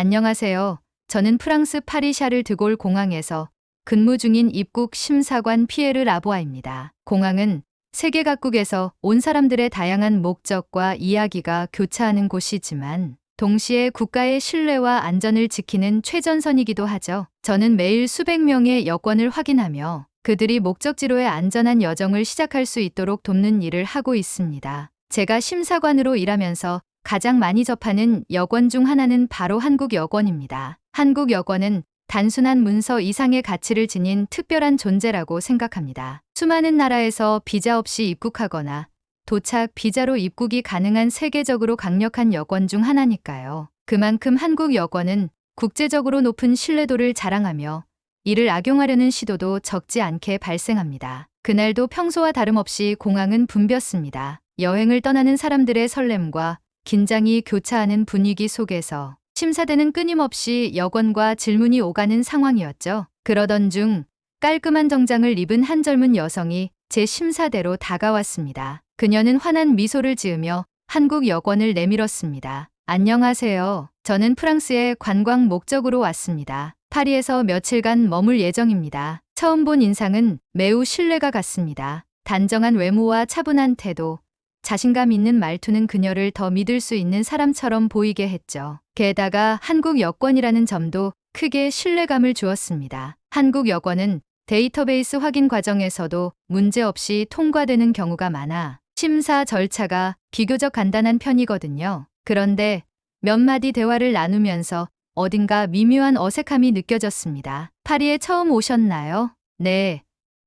안녕하세요. 저는 프랑스 파리 샤를 드골 공항에서 근무 중인 입국 심사관 피에르 라보아입니다. 공항은 세계 각국에서 온 사람들의 다양한 목적과 이야기가 교차하는 곳이지만 동시에 국가의 신뢰와 안전을 지키는 최전선이기도 하죠. 저는 매일 수백 명의 여권을 확인하며 그들이 목적지로의 안전한 여정을 시작할 수 있도록 돕는 일을 하고 있습니다. 제가 심사관으로 일하면서 가장 많이 접하는 여권 중 하나는 바로 한국 여권입니다. 한국 여권은 단순한 문서 이상의 가치를 지닌 특별한 존재라고 생각합니다. 수많은 나라에서 비자 없이 입국하거나 도착 비자로 입국이 가능한 세계적으로 강력한 여권 중 하나니까요. 그만큼 한국 여권은 국제적으로 높은 신뢰도를 자랑하며 이를 악용하려는 시도도 적지 않게 발생합니다. 그날도 평소와 다름없이 공항은 붐볐습니다. 여행을 떠나는 사람들의 설렘과 긴장이 교차하는 분위기 속에서 심사대는 끊임없이 여권과 질문이 오가는 상황이었죠. 그러던 중 깔끔한 정장을 입은 한 젊은 여성이 제 심사대로 다가왔습니다. 그녀는 환한 미소를 지으며 한국 여권을 내밀었습니다. 안녕하세요. 저는 프랑스에 관광 목적으로 왔습니다. 파리에서 며칠간 머물 예정입니다. 처음 본 인상은 매우 신뢰가 갔습니다. 단정한 외모와 차분한 태도, 자신감 있는 말투는 그녀를 더 믿을 수 있는 사람처럼 보이게 했죠. 게다가 한국 여권이라는 점도 크게 신뢰감을 주었습니다. 한국 여권은 데이터베이스 확인 과정에서도 문제없이 통과되는 경우가 많아 심사 절차가 비교적 간단한 편이거든요. 그런데 몇 마디 대화를 나누면서 어딘가 미묘한 어색함이 느껴졌습니다. 파리에 처음 오셨나요? 네.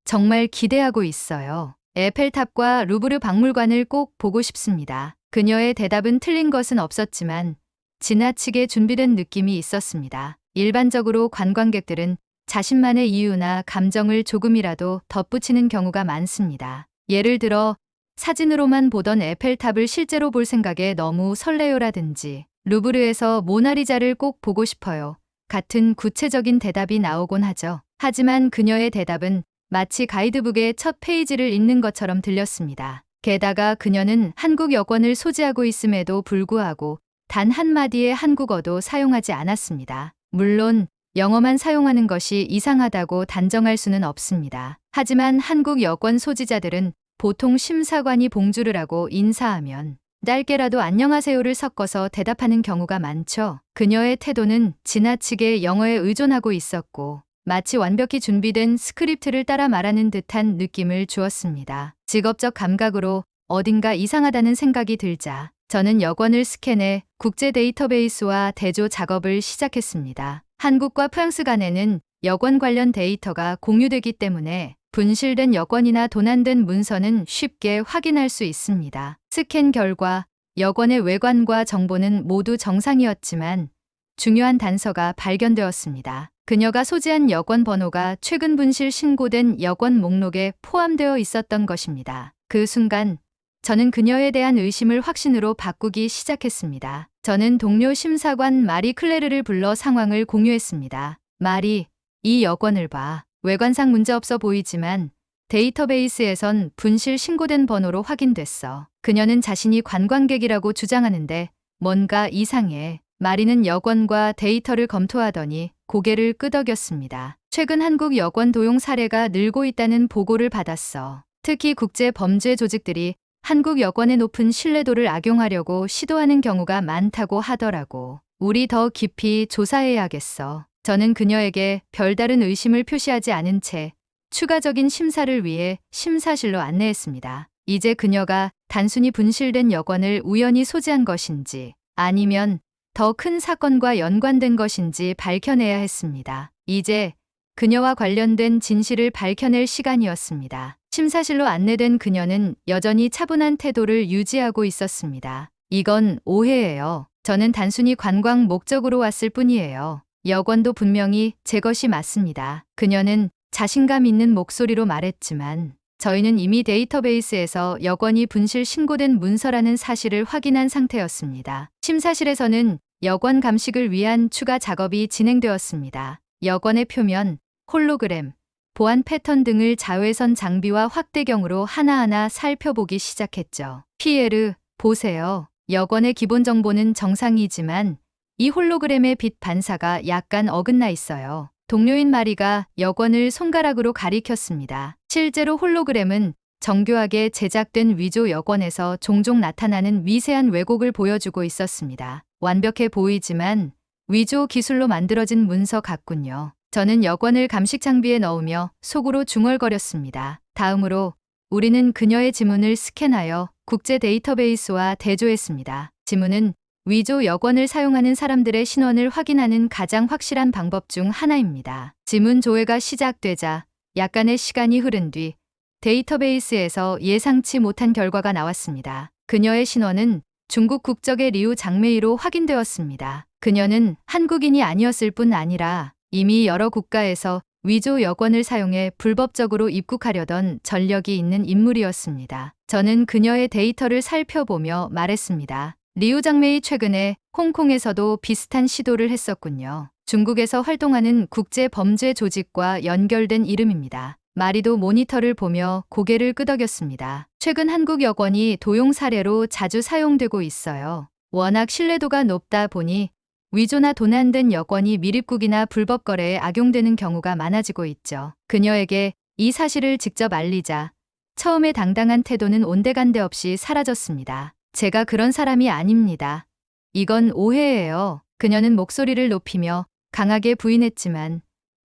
정말 기대하고 있어요. 에펠탑과 루브르 박물관을 꼭 보고 싶습니다. 그녀의 대답은 틀린 것은 없었지만 지나치게 준비된 느낌이 있었습니다. 일반적으로 관광객들은 자신만의 이유나 감정을 조금이라도 덧붙이는 경우가 많습니다. 예를 들어 사진으로만 보던 에펠탑을 실제로 볼 생각에 너무 설레요라든지 루브르에서 모나리자를 꼭 보고 싶어요. 같은 구체적인 대답이 나오곤 하죠. 하지만 그녀의 대답은 마치 가이드북의 첫 페이지를 읽는 것처럼 들렸습니다. 게다가 그녀는 한국 여권을 소지하고 있음에도 불구하고 단 한마디의 한국어도 사용하지 않았습니다. 물론 영어만 사용하는 것이 이상하다고 단정할 수는 없습니다. 하지만 한국 여권 소지자들은 보통 심사관이 봉주를 하고 인사하면 짧게라도 안녕하세요를 섞어서 대답하는 경우가 많죠. 그녀의 태도는 지나치게 영어에 의존하고 있었고 마치 완벽히 준비된 스크립트를 따라 말하는 듯한 느낌을 주었습니다. 직업적 감각으로 어딘가 이상하다는 생각이 들자 저는 여권을 스캔해 국제 데이터베이스와 대조 작업을 시작했습니다. 한국과 프랑스 간에는 여권 관련 데이터가 공유되기 때문에 분실된 여권이나 도난된 문서는 쉽게 확인할 수 있습니다. 스캔 결과 여권의 외관과 정보는 모두 정상이었지만 중요한 단서가 발견되었습니다. 그녀가 소지한 여권 번호가 최근 분실 신고된 여권 목록에 포함되어 있었던 것입니다. 그 순간 저는 그녀에 대한 의심을 확신으로 바꾸기 시작했습니다. 저는 동료 심사관 마리 클레르를 불러 상황을 공유했습니다. 마리, 이 여권을 봐. 외관상 문제없어 보이지만 데이터베이스에선 분실 신고된 번호로 확인됐어. 그녀는 자신이 관광객이라고 주장하는데 뭔가 이상해. 마리는 여권과 데이터를 검토하더니 고개를 끄덕였습니다. 최근 한국 여권 도용 사례가 늘고 있다는 보고를 받았어. 특히 국제 범죄 조직들이 한국 여권의 높은 신뢰도를 악용하려고 시도하는 경우가 많다고 하더라고. 우리 더 깊이 조사해야겠어. 저는 그녀에게 별다른 의심을 표시하지 않은 채 추가적인 심사를 위해 심사실로 안내했습니다. 이제 그녀가 단순히 분실된 여권을 우연히 소지한 것인지 아니면 더 큰 사건과 연관된 것인지 밝혀내야 했습니다. 이제 그녀와 관련된 진실을 밝혀낼 시간이었습니다. 심사실로 안내된 그녀는 여전히 차분한 태도를 유지하고 있었습니다. 이건 오해예요. 저는 단순히 관광 목적으로 왔을 뿐이에요. 여권도 분명히 제 것이 맞습니다. 그녀는 자신감 있는 목소리로 말했지만 저희는 이미 데이터베이스에서 여권이 분실 신고된 문서라는 사실을 확인한 상태였습니다. 심사실에서는 여권 감식을 위한 추가 작업이 진행되었습니다. 여권의 표면, 홀로그램, 보안 패턴 등을 자외선 장비와 확대경으로 하나하나 살펴보기 시작했죠. 피에르, 보세요. 여권의 기본 정보는 정상이지만 이 홀로그램의 빛 반사가 약간 어긋나 있어요. 동료인 마리가 여권을 손가락으로 가리켰습니다. 실제로 홀로그램은 정교하게 제작된 위조 여권에서 종종 나타나는 미세한 왜곡을 보여주고 있었습니다. 완벽해 보이지만 위조 기술로 만들어진 문서 같군요. 저는 여권을 감식 장비에 넣으며 속으로 중얼거렸습니다. 다음으로 우리는 그녀의 지문을 스캔하여 국제 데이터베이스와 대조했습니다. 지문은 위조 여권을 사용하는 사람들의 신원을 확인하는 가장 확실한 방법 중 하나입니다. 지문 조회가 시작되자 약간의 시간이 흐른 뒤 데이터베이스에서 예상치 못한 결과가 나왔습니다. 그녀의 신원은 중국 국적의 리우 장메이로 확인되었습니다. 그녀는 한국인이 아니었을 뿐 아니라 이미 여러 국가에서 위조 여권을 사용해 불법적으로 입국하려던 전력이 있는 인물이었습니다. 저는 그녀의 데이터를 살펴보며 말했습니다. 리우 장메이 최근에 홍콩에서도 비슷한 시도를 했었군요. 중국에서 활동하는 국제 범죄 조직과 연결된 이름입니다. 마리도 모니터를 보며 고개를 끄덕였습니다. 최근 한국 여권이 도용 사례로 자주 사용되고 있어요. 워낙 신뢰도가 높다 보니 위조나 도난된 여권이 미립국이나 불법 거래에 악용되는 경우가 많아지고 있죠. 그녀에게 이 사실을 직접 알리자 처음에 당당한 태도는 온데간데 없이 사라졌습니다. 제가 그런 사람이 아닙니다. 이건 오해예요. 그녀는 목소리를 높이며 강하게 부인했지만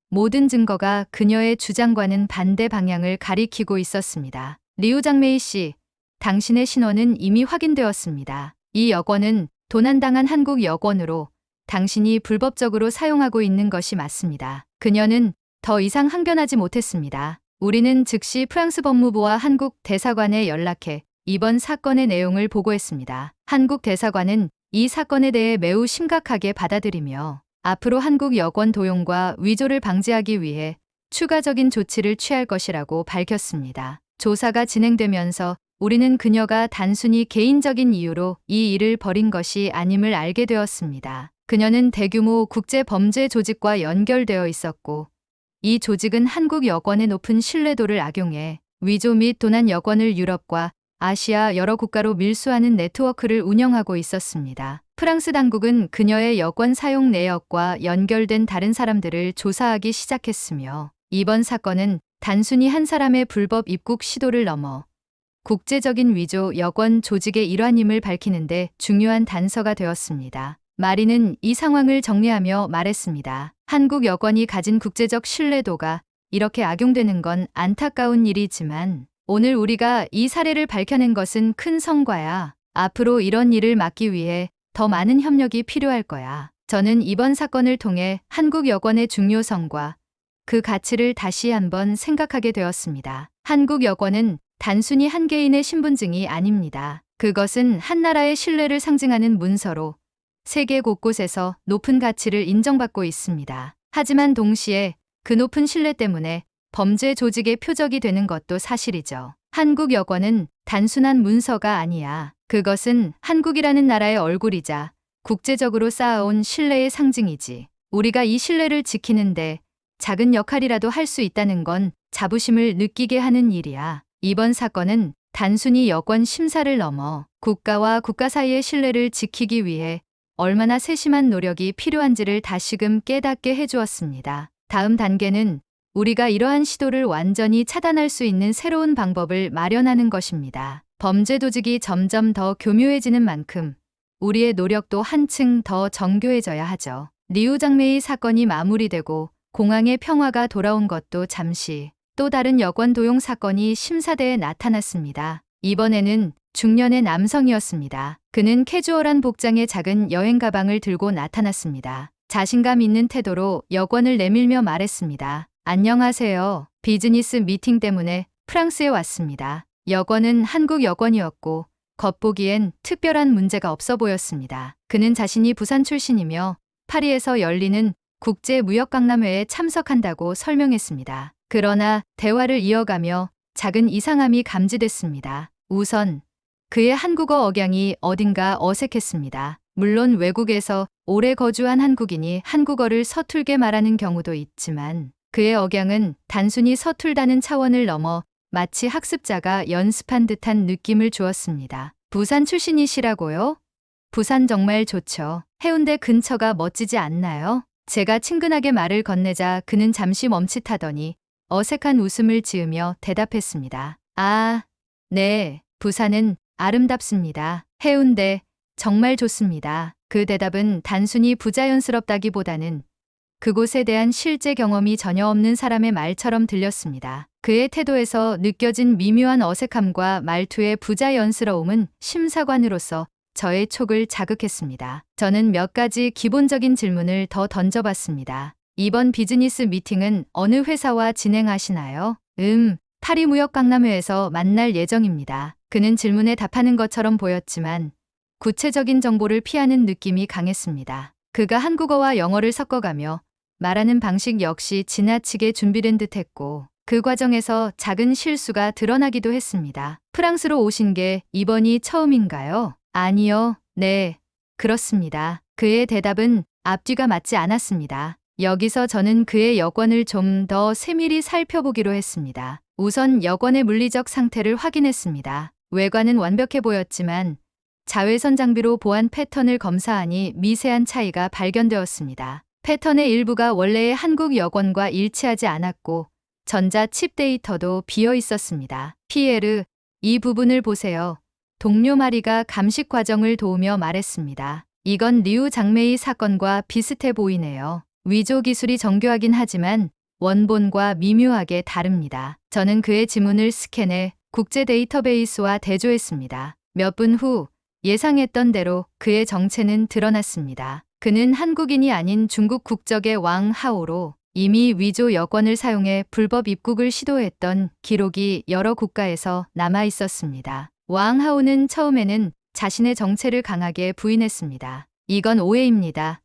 모든 증거가 그녀의 주장과는 반대 방향을 가리키고 있었습니다. 리우 장메이 씨, 당신의 신원은 이미 확인되었습니다. 이 여권은 도난당한 한국 여권으로 당신이 불법적으로 사용하고 있는 것이 맞습니다. 그녀는 더 이상 항변하지 못했습니다. 우리는 즉시 프랑스 법무부와 한국 대사관에 연락해 이번 사건의 내용을 보고했습니다. 한국 대사관은 이 사건에 대해 매우 심각하게 받아들이며 앞으로 한국 여권 도용과 위조를 방지하기 위해 추가적인 조치를 취할 것이라고 밝혔습니다. 조사가 진행되면서 우리는 그녀가 단순히 개인적인 이유로 이 일을 벌인 것이 아님을 알게 되었습니다. 그녀는 대규모 국제 범죄 조직과 연결되어 있었고 이 조직은 한국 여권의 높은 신뢰도를 악용해 위조 및 도난 여권을 유럽과 아시아 여러 국가로 밀수하는 네트워크를 운영하고 있었습니다. 프랑스 당국은 그녀의 여권 사용 내역과 연결된 다른 사람들을 조사하기 시작했으며 이번 사건은 단순히 한 사람의 불법 입국 시도를 넘어 국제적인 위조 여권 조직의 일환임을 밝히는데 중요한 단서가 되었습니다. 마리는 이 상황을 정리하며 말했습니다. 한국 여권이 가진 국제적 신뢰도가 이렇게 악용되는 건 안타까운 일이지만 오늘 우리가 이 사례를 밝혀낸 것은 큰 성과야. 앞으로 이런 일을 막기 위해 더 많은 협력이 필요할 거야. 저는 이번 사건을 통해 한국 여권의 중요성과 그 가치를 다시 한번 생각하게 되었습니다. 한국 여권은 단순히 한 개인의 신분증이 아닙니다. 그것은 한 나라의 신뢰를 상징하는 문서로 세계 곳곳에서 높은 가치를 인정받고 있습니다. 하지만 동시에 그 높은 신뢰 때문에 범죄 조직의 표적이 되는 것도 사실이죠. 한국 여권은 단순한 문서가 아니야. 그것은 한국이라는 나라의 얼굴이자 국제적으로 쌓아온 신뢰의 상징이지. 우리가 이 신뢰를 지키는데 작은 역할이라도 할 수 있다는 건 자부심을 느끼게 하는 일이야. 이번 사건은 단순히 여권 심사를 넘어 국가와 국가 사이의 신뢰를 지키기 위해 얼마나 세심한 노력이 필요한지를 다시금 깨닫게 해주었습니다. 다음 단계는 우리가 이러한 시도를 완전히 차단할 수 있는 새로운 방법을 마련하는 것입니다. 범죄 조직이 점점 더 교묘해지는 만큼 우리의 노력도 한층 더 정교해져야 하죠. 리우 장메이 사건이 마무리되고 공항의 평화가 돌아온 것도 잠시 또 다른 여권 도용 사건이 심사대에 나타났습니다. 이번에는 중년의 남성이었습니다. 그는 캐주얼한 복장의 작은 여행 가방을 들고 나타났습니다. 자신감 있는 태도로 여권을 내밀며 말했습니다. 안녕하세요. 비즈니스 미팅 때문에 프랑스에 왔습니다. 여권은 한국 여권이었고 겉보기엔 특별한 문제가 없어 보였습니다. 그는 자신이 부산 출신이며 파리에서 열리는 국제 무역 강남회에 참석한다고 설명했습니다. 그러나 대화를 이어가며 작은 이상함이 감지됐습니다. 우선 그의 한국어 억양이 어딘가 어색했습니다. 물론 외국에서 오래 거주한 한국인이 한국어를 서툴게 말하는 경우도 있지만 그의 억양은 단순히 서툴다는 차원을 넘어 마치 학습자가 연습한 듯한 느낌을 주었습니다. 부산 출신이시라고요? 부산 정말 좋죠. 해운대 근처가 멋지지 않나요? 제가 친근하게 말을 건네자 그는 잠시 멈칫하더니 어색한 웃음을 지으며 대답했습니다. 아, 네. 부산은 아름답습니다. 해운대 정말 좋습니다. 그 대답은 단순히 부자연스럽다기보다는 그곳에 대한 실제 경험이 전혀 없는 사람의 말처럼 들렸습니다. 그의 태도에서 느껴진 미묘한 어색함과 말투의 부자연스러움은 심사관으로서 저의 촉을 자극했습니다. 저는 몇 가지 기본적인 질문을 더 던져봤습니다. 이번 비즈니스 미팅은 어느 회사와 진행하시나요? 음, 파리무역 강남회에서 만날 예정입니다. 그는 질문에 답하는 것처럼 보였지만 구체적인 정보를 피하는 느낌이 강했습니다. 그가 한국어와 영어를 섞어가며 말하는 방식 역시 지나치게 준비된 듯 했고 그 과정에서 작은 실수가 드러나기도 했습니다. 프랑스로 오신 게 이번이 처음인가요? 아니요. 네. 그렇습니다. 그의 대답은 앞뒤가 맞지 않았습니다. 여기서 저는 그의 여권을 좀 더 세밀히 살펴보기로 했습니다. 우선 여권의 물리적 상태를 확인했습니다. 외관은 완벽해 보였지만 자외선 장비로 보안 패턴을 검사하니 미세한 차이가 발견되었습니다. 패턴의 일부가 원래의 한국 여권과 일치하지 않았고 전자 칩 데이터도 비어 있었습니다. 피에르, 이 부분을 보세요. 동료 마리가 감식 과정을 도우며 말했습니다. 이건 리우 장메이 사건과 비슷해 보이네요. 위조 기술이 정교하긴 하지만 원본과 미묘하게 다릅니다. 저는 그의 지문을 스캔해 국제 데이터베이스와 대조했습니다. 몇 분 후 예상했던 대로 그의 정체는 드러났습니다. 그는 한국인이 아닌 중국 국적의 왕 하오로 이미 위조 여권을 사용해 불법 입국을 시도했던 기록이 여러 국가에서 남아 있었습니다. 왕 하오는 처음에는 자신의 정체를 강하게 부인했습니다. 이건 오해입니다.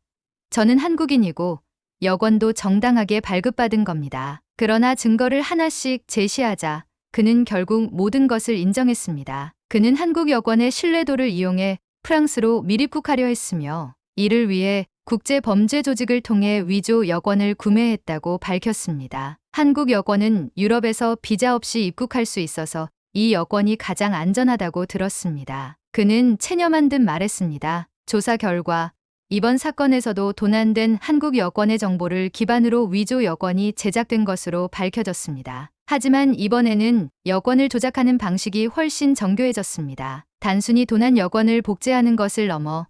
저는 한국인이고 여권도 정당하게 발급받은 겁니다. 그러나 증거를 하나씩 제시하자 그는 결국 모든 것을 인정했습니다. 그는 한국 여권의 신뢰도를 이용해 프랑스로 미입국하려 했으며 이를 위해 국제 범죄 조직을 통해 위조 여권을 구매했다고 밝혔습니다. 한국 여권은 유럽에서 비자 없이 입국할 수 있어서 이 여권이 가장 안전하다고 들었습니다. 그는 체념한 듯 말했습니다. 조사 결과 이번 사건에서도 도난된 한국 여권의 정보를 기반으로 위조 여권이 제작된 것으로 밝혀졌습니다. 하지만 이번에는 여권을 조작하는 방식이 훨씬 정교해졌습니다. 단순히 도난 여권을 복제하는 것을 넘어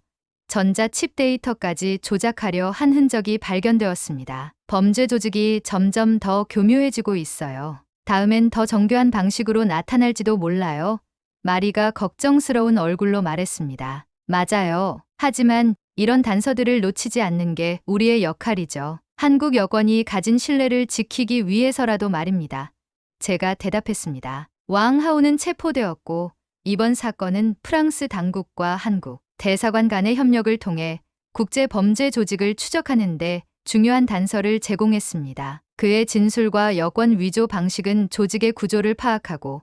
전자 칩 데이터까지 조작하려 한 흔적이 발견되었습니다. 범죄 조직이 점점 더 교묘해지고 있어요. 다음엔 더 정교한 방식으로 나타날지도 몰라요. 마리가 걱정스러운 얼굴로 말했습니다. 맞아요. 하지만 이런 단서들을 놓치지 않는 게 우리의 역할이죠. 한국 여권이 가진 신뢰를 지키기 위해서라도 말입니다. 제가 대답했습니다. 왕 하우는 체포되었고 이번 사건은 프랑스 당국과 한국 대사관 간의 협력을 통해 국제 범죄 조직을 추적하는 데 중요한 단서를 제공했습니다. 그의 진술과 여권 위조 방식은 조직의 구조를 파악하고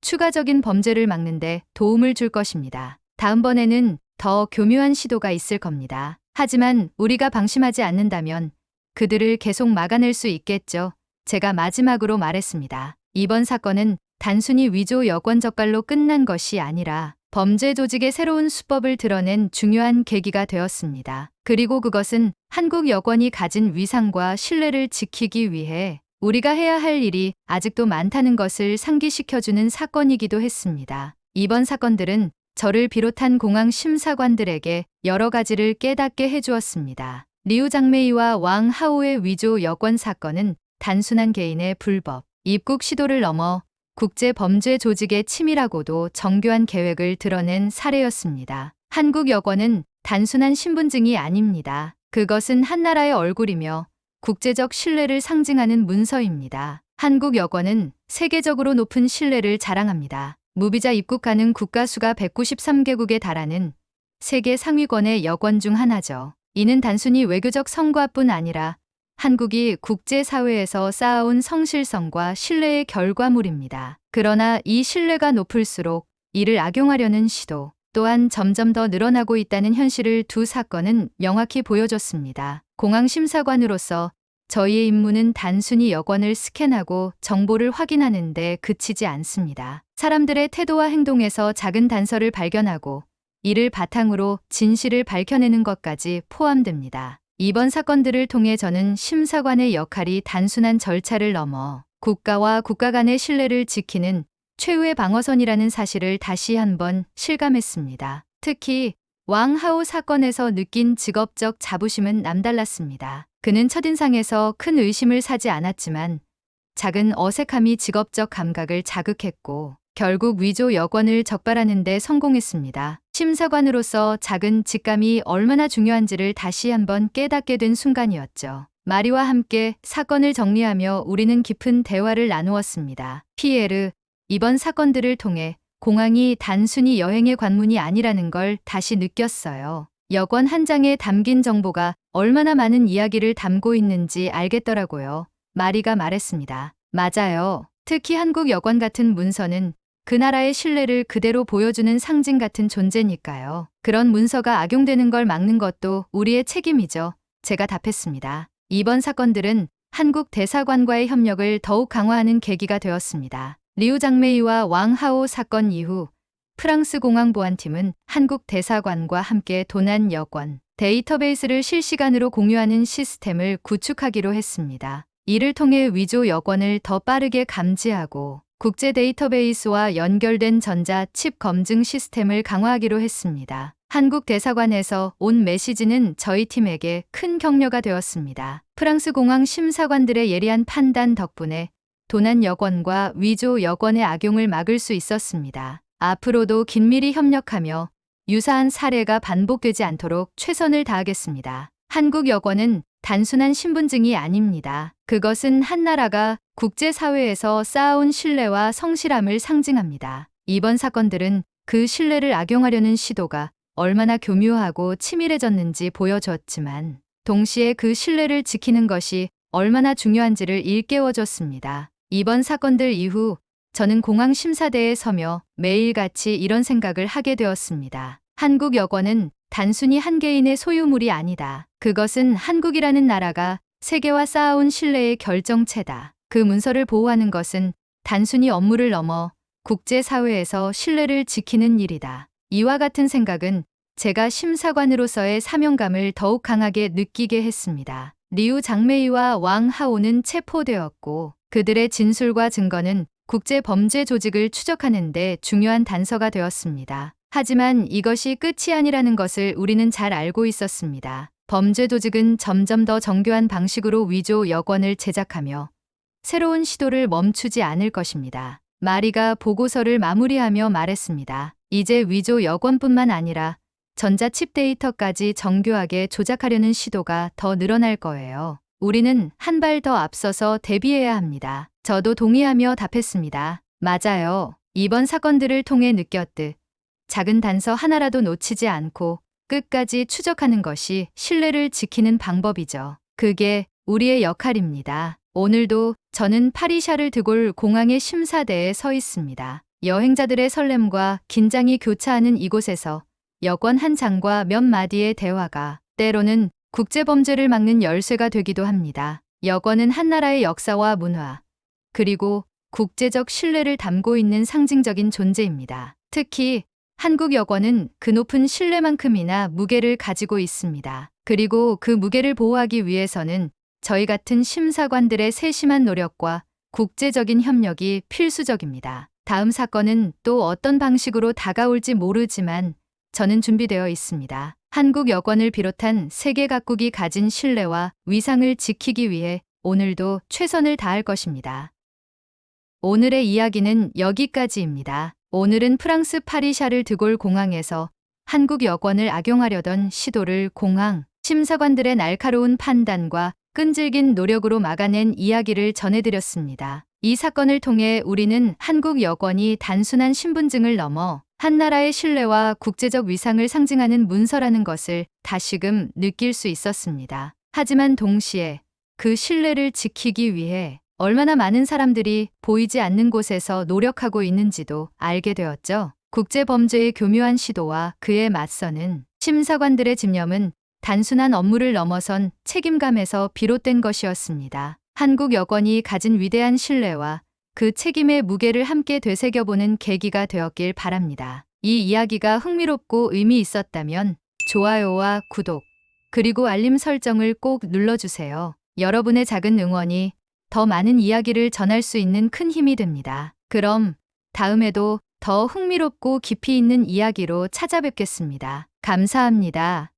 추가적인 범죄를 막는 데 도움을 줄 것입니다. 다음번에는 더 교묘한 시도가 있을 겁니다. 하지만 우리가 방심하지 않는다면 그들을 계속 막아낼 수 있겠죠. 제가 마지막으로 말했습니다. 이번 사건은 단순히 위조 여권 적발로 끝난 것이 아니라 범죄 조직의 새로운 수법을 드러낸 중요한 계기가 되었습니다. 그리고 그것은 한국 여권이 가진 위상과 신뢰를 지키기 위해 우리가 해야 할 일이 아직도 많다는 것을 상기시켜주는 사건이기도 했습니다. 이번 사건들은 저를 비롯한 공항 심사관들에게 여러 가지를 깨닫게 해주었습니다. 리우 장메이와 왕 하오의 위조 여권 사건은 단순한 개인의 불법, 입국 시도를 넘어 국제 범죄 조직의 치밀하고도 정교한 계획을 드러낸 사례였습니다. 한국 여권은 단순한 신분증이 아닙니다. 그것은 한 나라의 얼굴이며 국제적 신뢰를 상징하는 문서입니다. 한국 여권은 세계적으로 높은 신뢰를 자랑합니다. 무비자 입국하는 국가 수가 193개국에 달하는 세계 상위권의 여권 중 하나죠. 이는 단순히 외교적 성과뿐 아니라 한국이 국제사회에서 쌓아온 성실성과 신뢰의 결과물입니다. 그러나 이 신뢰가 높을수록 이를 악용하려는 시도 또한 점점 더 늘어나고 있다는 현실을 두 사건은 명확히 보여줬습니다. 공항심사관으로서 저희의 임무는 단순히 여권을 스캔하고 정보를 확인하는 데 그치지 않습니다. 사람들의 태도와 행동에서 작은 단서를 발견하고 이를 바탕으로 진실을 밝혀내는 것까지 포함됩니다. 이번 사건들을 통해 저는 심사관의 역할이 단순한 절차를 넘어 국가와 국가 간의 신뢰를 지키는 최후의 방어선이라는 사실을 다시 한번 실감했습니다. 특히 왕하오 사건에서 느낀 직업적 자부심은 남달랐습니다. 그는 첫인상에서 큰 의심을 사지 않았지만 작은 어색함이 직업적 감각을 자극했고 결국 위조 여권을 적발하는 데 성공했습니다. 심사관으로서 작은 직감이 얼마나 중요한지를 다시 한번 깨닫게 된 순간이었죠. 마리와 함께 사건을 정리하며 우리는 깊은 대화를 나누었습니다. 피에르, 이번 사건들을 통해 공항이 단순히 여행의 관문이 아니라는 걸 다시 느꼈어요. 여권 한 장에 담긴 정보가 얼마나 많은 이야기를 담고 있는지 알겠더라고요. 마리가 말했습니다. 맞아요. 특히 한국 여권 같은 문서는 그 나라의 신뢰를 그대로 보여주는 상징 같은 존재니까요. 그런 문서가 악용되는 걸 막는 것도 우리의 책임이죠. 제가 답했습니다. 이번 사건들은 한국 대사관과의 협력을 더욱 강화하는 계기가 되었습니다. 리우 장메이와 왕하오 사건 이후 프랑스 공항 보안팀은 한국 대사관과 함께 도난 여권 데이터베이스를 실시간으로 공유하는 시스템을 구축하기로 했습니다. 이를 통해 위조 여권을 더 빠르게 감지하고 국제 데이터베이스와 연결된 전자 칩 검증 시스템을 강화하기로 했습니다. 한국 대사관에서 온 메시지는 저희 팀에게 큰 격려가 되었습니다. 프랑스 공항 심사관들의 예리한 판단 덕분에 도난 여권과 위조 여권의 악용을 막을 수 있었습니다. 앞으로도 긴밀히 협력하며 유사한 사례가 반복되지 않도록 최선을 다하겠습니다. 한국 여권은 단순한 신분증이 아닙니다. 그것은 한 나라가 국제사회에서 쌓아온 신뢰와 성실함을 상징합니다. 이번 사건들은 그 신뢰를 악용하려는 시도가 얼마나 교묘하고 치밀해졌는지 보여주었지만 동시에 그 신뢰를 지키는 것이 얼마나 중요한지를 일깨워줬습니다. 이번 사건들 이후 저는 공항 심사대에 서며 매일같이 이런 생각을 하게 되었습니다. 한국 여권은 단순히 한 개인의 소유물이 아니다. 그것은 한국이라는 나라가 세계와 쌓아온 신뢰의 결정체다. 그 문서를 보호하는 것은 단순히 업무를 넘어 국제사회에서 신뢰를 지키는 일이다. 이와 같은 생각은 제가 심사관으로서의 사명감을 더욱 강하게 느끼게 했습니다. 리우 장메이와 왕 하오는 체포되었고 그들의 진술과 증거는 국제 범죄 조직을 추적하는 데 중요한 단서가 되었습니다. 하지만 이것이 끝이 아니라는 것을 우리는 잘 알고 있었습니다. 범죄 조직은 점점 더 정교한 방식으로 위조 여권을 제작하며 새로운 시도를 멈추지 않을 것입니다. 마리가 보고서를 마무리하며 말했습니다. 이제 위조 여권뿐만 아니라 전자칩 데이터까지 정교하게 조작하려는 시도가 더 늘어날 거예요. 우리는 한 발 더 앞서서 대비해야 합니다. 저도 동의하며 답했습니다. 맞아요. 이번 사건들을 통해 느꼈듯 작은 단서 하나라도 놓치지 않고 끝까지 추적하는 것이 신뢰를 지키는 방법이죠. 그게 우리의 역할입니다. 오늘도 저는 파리샤를 드골 공항의 심사대에 서 있습니다. 여행자들의 설렘과 긴장이 교차하는 이곳에서 여권 한 장과 몇 마디의 대화가 때로는 국제범죄를 막는 열쇠가 되기도 합니다. 여권은 한 나라의 역사와 문화, 그리고 국제적 신뢰를 담고 있는 상징적인 존재입니다. 특히 한국 여권은 그 높은 신뢰만큼이나 무게를 가지고 있습니다. 그리고 그 무게를 보호하기 위해서는 저희 같은 심사관들의 세심한 노력과 국제적인 협력이 필수적입니다. 다음 사건은 또 어떤 방식으로 다가올지 모르지만 저는 준비되어 있습니다. 한국 여권을 비롯한 세계 각국이 가진 신뢰와 위상을 지키기 위해 오늘도 최선을 다할 것입니다. 오늘의 이야기는 여기까지입니다. 오늘은 프랑스 파리 샤를 드골 공항에서 한국 여권을 악용하려던 시도를 공항 심사관들의 날카로운 판단과 끈질긴 노력으로 막아낸 이야기를 전해드렸습니다. 이 사건을 통해 우리는 한국 여권이 단순한 신분증을 넘어 한 나라의 신뢰와 국제적 위상을 상징하는 문서라는 것을 다시금 느낄 수 있었습니다. 하지만 동시에 그 신뢰를 지키기 위해 얼마나 많은 사람들이 보이지 않는 곳에서 노력하고 있는지도 알게 되었죠. 국제범죄의 교묘한 시도와 그에 맞서는 심사관들의 집념은 단순한 업무를 넘어선 책임감에서 비롯된 것이었습니다. 한국 여권이 가진 위대한 신뢰와 그 책임의 무게를 함께 되새겨보는 계기가 되었길 바랍니다. 이 이야기가 흥미롭고 의미 있었다면 좋아요와 구독, 그리고 알림 설정을 꼭 눌러주세요. 여러분의 작은 응원이 더 많은 이야기를 전할 수 있는 큰 힘이 됩니다. 그럼 다음에도 더 흥미롭고 깊이 있는 이야기로 찾아뵙겠습니다. 감사합니다.